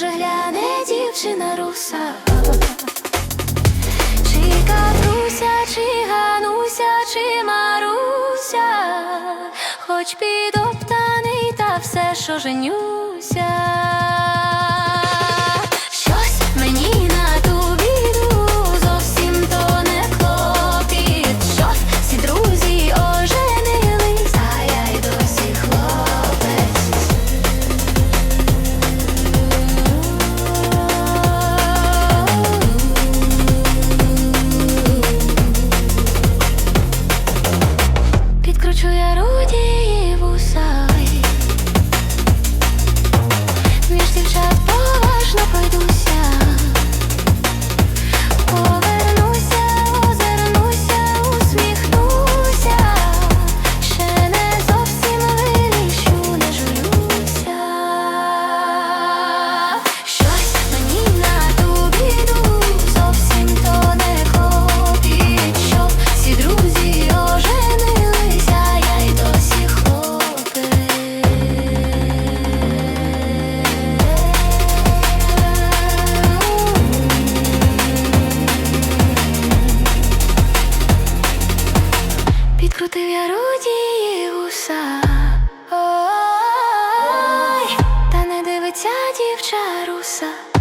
Може гляне дівчина руса, чи катуся, чи гануся, чи маруся, хоч підоптаний, та все, що женюся. 出也都。Ти я гуса та не дивиться дівча руса.